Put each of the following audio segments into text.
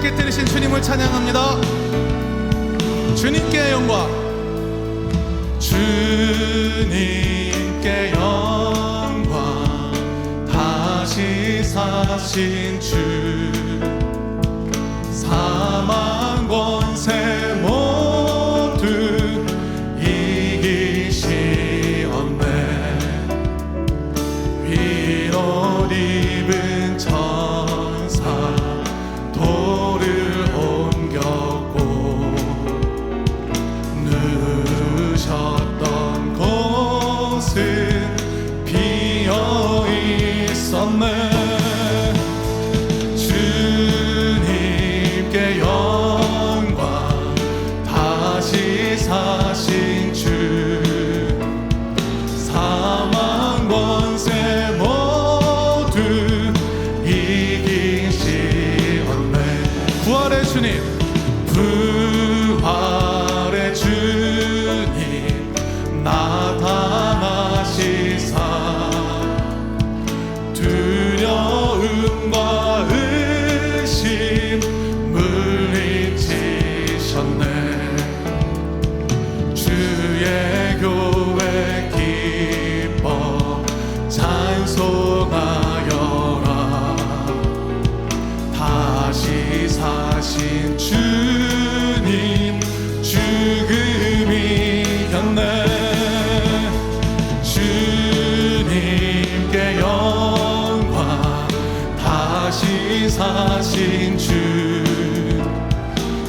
권세를 깨뜨리신 주님을 찬양합니다. 주님께 영광. 주님께 영광. 다시 사신 주. 사망 다시 사신 사신 주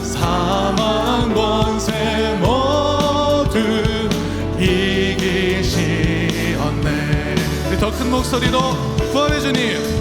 사망 권세 모두 이기시었네. 더 큰 목소리로 부활의 주님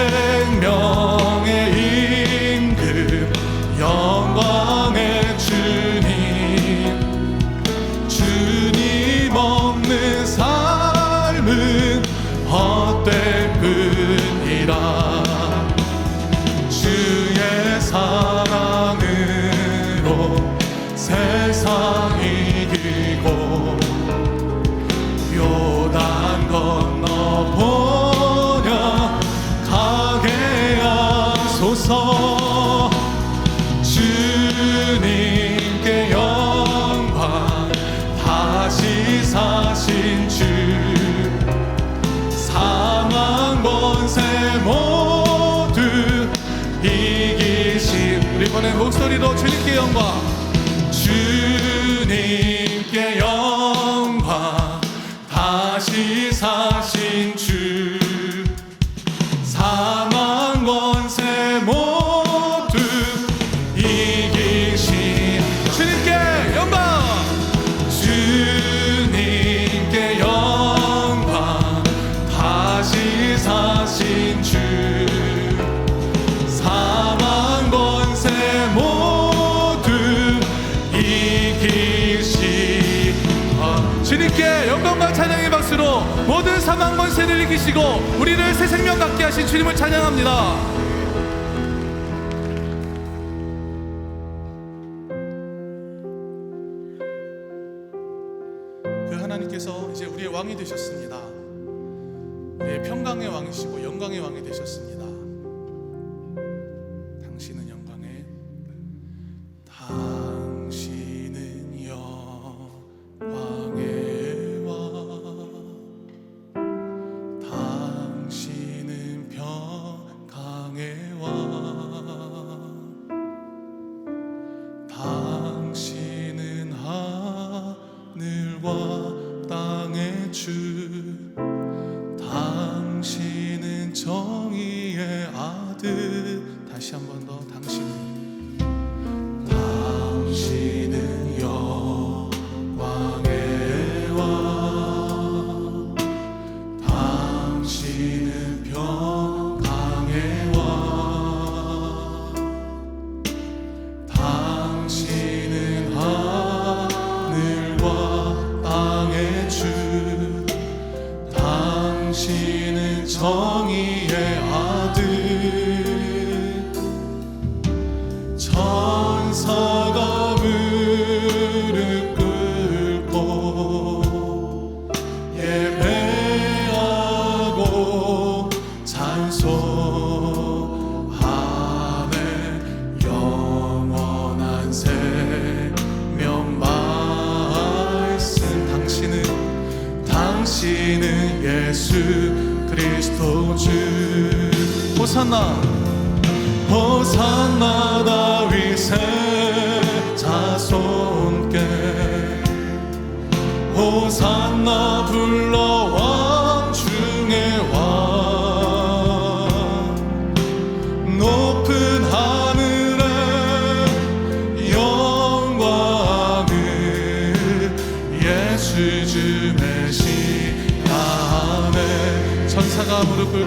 세상 이기고 요단 건너 보냐 가게 하소서. 주님께 영광 다시 사신 주 사망 권세 모두 이기신 우리 이번에 목소리로 주님께 영광 주님께 영 주님께 영광과 찬양의 박수로 모든 사망 권세를 이기시고 우리를 새 생명 갖게 하신 주님을 찬양합니다. 그 하나님께서 이제 우리의 왕이 되셨습니다. 우리의 평강의 왕이시고 영광의 왕이 되셨습니다. 정의의 아들. 다시 한 번 더 당신은 정의의 아들 천사가 무릎 꿇고 예배하고 찬송하네. 영원한 생명 말씀. 당신은 당신은 예수 그리스도 주. 호산나. 호산나 다윗의 자손께. 호산나 불러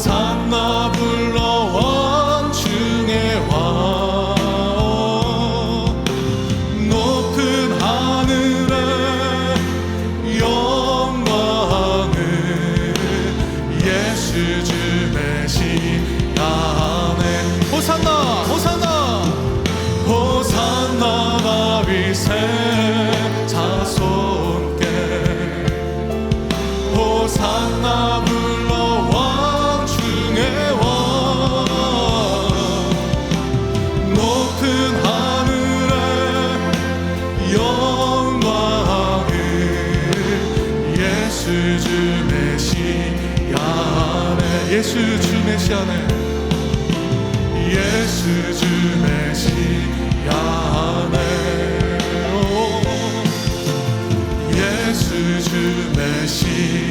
산나 불러 왕 중의 예수 주 메시아네 오. 예수 주 메시아